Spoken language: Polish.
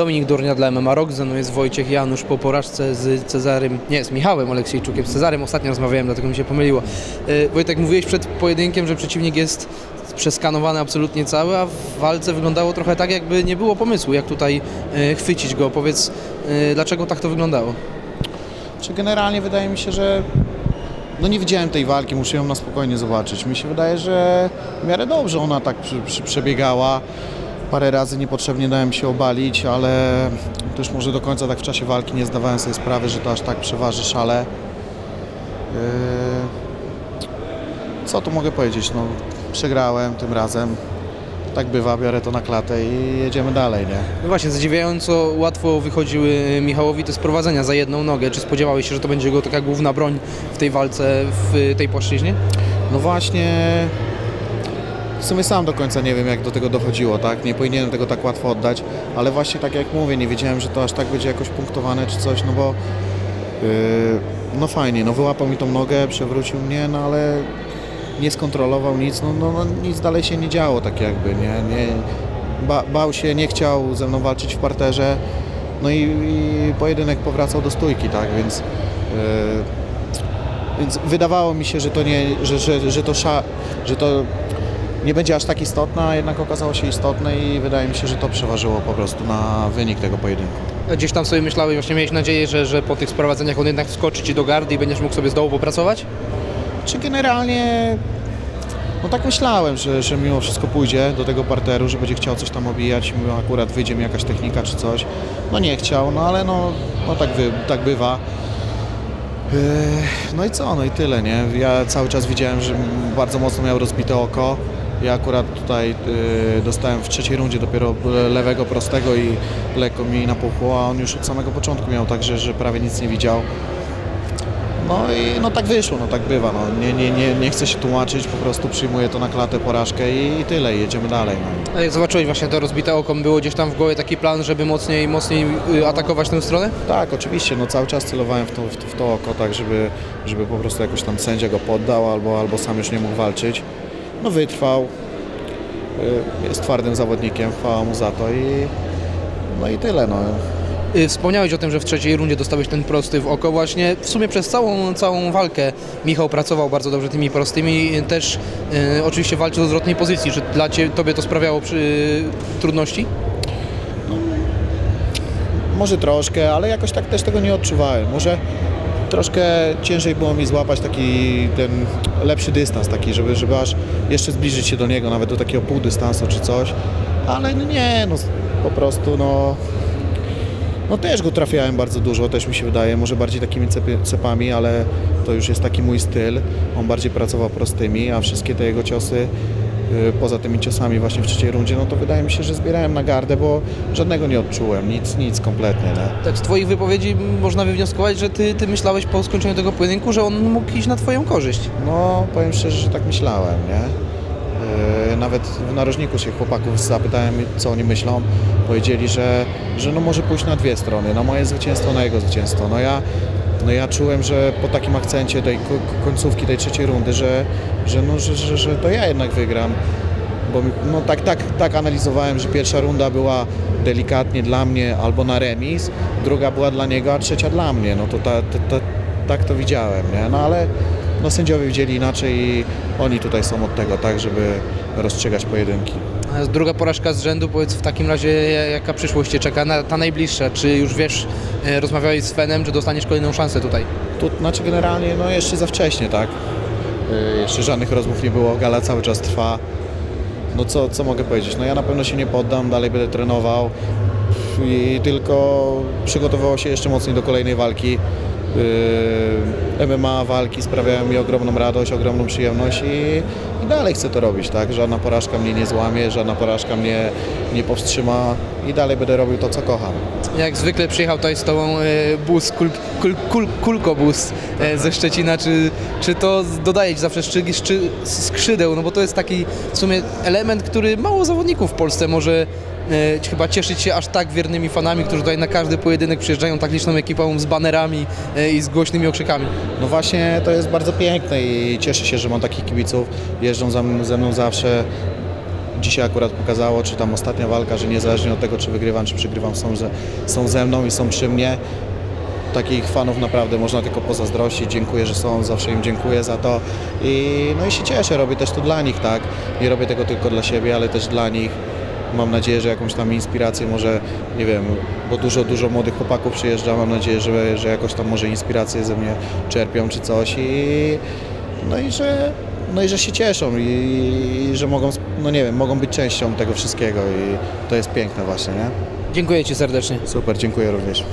Dominik Durnia dla MMA Rock, ze mną jest Wojciech Janusz po porażce z Cezarym, nie, z Michałem Aleksiejczukiem, z Cezarym ostatnio rozmawiałem, dlatego mi się pomyliło. E, Wojtek, mówiłeś przed pojedynkiem, że przeciwnik jest przeskanowany absolutnie cały, a w walce wyglądało trochę tak, jakby nie było pomysłu, jak tutaj e, chwycić go. Powiedz, e, dlaczego tak to wyglądało? Czy generalnie wydaje mi się, że no nie widziałem tej walki, muszę ją na spokojnie zobaczyć. Mi się wydaje, że w miarę dobrze ona tak przebiegała. Parę razy niepotrzebnie dałem się obalić, ale też może do końca tak w czasie walki nie zdawałem sobie sprawy, że to aż tak przeważy szale. Yy, Co tu mogę powiedzieć? No, przegrałem tym razem. Tak bywa, biorę to na klatę i jedziemy dalej, nie? No właśnie, zadziwiająco łatwo wychodziły Michałowi te sprowadzenia za jedną nogę. Czy spodziewałeś się, że to będzie jego taka główna broń w tej walce, w tej płaszczyźnie? No właśnie, w sumie sam do końca nie wiem, jak do tego dochodziło, tak? Nie powinienem tego tak łatwo oddać, ale właśnie tak jak mówię, nie wiedziałem, że to aż tak będzie jakoś punktowane czy coś, no bo yy, no fajnie, no wyłapał mi tą nogę, przewrócił mnie, no ale nie skontrolował nic, no, no, no nic dalej się nie działo tak jakby, nie? nie ba, bał się, nie chciał ze mną walczyć w parterze, no i, i pojedynek powracał do stójki, tak? Więc yy, więc wydawało mi się, że to nie, że, że, że, to, sza, że to nie będzie aż tak istotne, a jednak okazało się istotne i wydaje mi się, że to przeważyło po prostu na wynik tego pojedynku. Gdzieś tam sobie myślałeś, właśnie miałeś nadzieję, że, że po tych sprowadzeniach on jednak wskoczy Ci do gardy i będziesz mógł sobie z dołu popracować? Czy generalnie, no tak myślałem, że, że mimo wszystko pójdzie do tego parteru, że będzie chciał coś tam obijać, akurat wyjdzie mi jakaś technika czy coś. No nie chciał, no ale no, no tak, wy, tak bywa. Yy, No i co, no i tyle, nie? Ja cały czas widziałem, że bardzo mocno miał rozbite oko. Ja akurat tutaj yy, dostałem w trzeciej rundzie dopiero lewego prostego i lekko mi napuchło, a on już od samego początku miał także, że prawie nic nie widział. No i no tak wyszło, no tak bywa. No. Nie, nie, nie, nie chcę się tłumaczyć, po prostu przyjmuję to na klatę porażkę i, i tyle, jedziemy dalej. No. A jak zobaczyłeś właśnie to rozbite oko, było gdzieś tam w głowie taki plan, żeby mocniej mocniej y, atakować tę stronę? Tak, oczywiście, no cały czas celowałem w to, w to, w to oko, tak żeby, żeby po prostu jakoś tam sędzia go poddał albo, albo sam już nie mógł walczyć. No wytrwał, y, jest twardym zawodnikiem, chwała mu za to i no i tyle. No. Y, Wspomniałeś o tym, że w trzeciej rundzie dostałeś ten prosty w oko. Właśnie w sumie przez całą, całą walkę Michał pracował bardzo dobrze tymi prostymi. y, Też y, oczywiście walczył z odwrotnej pozycji. Czy dla Ciebie Tobie to sprawiało przy, trudności? Może troszkę, ale jakoś tak też tego nie odczuwałem. Może troszkę ciężej było mi złapać taki ten lepszy dystans, taki, żeby, żeby aż jeszcze zbliżyć się do niego, nawet do takiego pół dystansu czy coś. Ale no nie, no po prostu no. No też go trafiałem bardzo dużo, też mi się wydaje, może bardziej takimi cepami, ale to już jest taki mój styl. On bardziej pracował prostymi, a wszystkie te jego ciosy poza tymi ciosami właśnie w trzeciej rundzie, no to wydaje mi się, że zbierałem na gardę, bo żadnego nie odczułem, nic, nic kompletnie, nie? Tak, z Twoich wypowiedzi można wywnioskować, że ty, ty myślałeś po skończeniu tego pojedynku, że on mógł iść na Twoją korzyść. No, powiem szczerze, że tak myślałem, nie? Yy, Nawet w narożniku się chłopaków zapytałem, co oni myślą. Powiedzieli, że, że no może pójść na dwie strony, na moje zwycięstwo, na jego zwycięstwo. No ja, no ja czułem, że po takim akcencie tej ko- końcówki tej trzeciej rundy, że, że, no, że, że, że to ja jednak wygram. Bo no, tak, tak, tak analizowałem, że pierwsza runda była delikatnie dla mnie albo na remis, druga była dla niego, a trzecia dla mnie. No to ta, ta, ta, tak to widziałem, nie? No ale no, sędziowie widzieli inaczej i oni tutaj są od tego, tak, żeby rozstrzygać pojedynki. Druga porażka z rzędu, powiedz w takim razie, jaka przyszłość Cię czeka, na, ta najbliższa? Czy już wiesz, e, rozmawiałeś z Fenem, że dostaniesz kolejną szansę tutaj? Tu, znaczy generalnie no jeszcze za wcześnie, tak? Yy, jeszcze żadnych rozmów nie było, gala cały czas trwa. No co, co mogę powiedzieć? No ja na pewno się nie poddam, dalej będę trenował i tylko przygotowywał się jeszcze mocniej do kolejnej walki. MMA walki sprawiają mi ogromną radość, ogromną przyjemność i, i dalej chcę to robić, tak? Żadna porażka mnie nie złamie, żadna porażka mnie nie powstrzyma i dalej będę robił to, co kocham. Jak zwykle przyjechał tutaj z Tobą e, bus, kul, kul, kul, kulkobus e, ze Szczecina, czy, czy to dodaje Ci zawsze szczy, szczy, skrzydeł? No bo to jest taki w sumie element, który mało zawodników w Polsce może e, chyba cieszyć się aż tak wiernymi fanami, którzy tutaj na każdy pojedynek przyjeżdżają tak liczną ekipą z banerami i z głośnymi okrzykami. No właśnie to jest bardzo piękne i cieszę się, że mam takich kibiców. Jeżdżą ze mną zawsze. Dzisiaj akurat pokazało, czy tam ostatnia walka, że niezależnie od tego, czy wygrywam, czy przegrywam, są ze, są ze mną i są przy mnie. Takich fanów naprawdę można tylko pozazdrościć. Dziękuję, że są, zawsze im dziękuję za to. I, no i się cieszę, robię też to dla nich, tak? Nie robię tego tylko dla siebie, ale też dla nich. Mam nadzieję, że jakąś tam inspirację może, nie wiem, bo dużo, dużo młodych chłopaków przyjeżdża, mam nadzieję, że, że jakoś tam może inspirację ze mnie czerpią czy coś i no i że, no i że się cieszą i, i że mogą, no nie wiem, mogą być częścią tego wszystkiego i to jest piękne właśnie, nie? Dziękuję Ci serdecznie. Super, dziękuję również.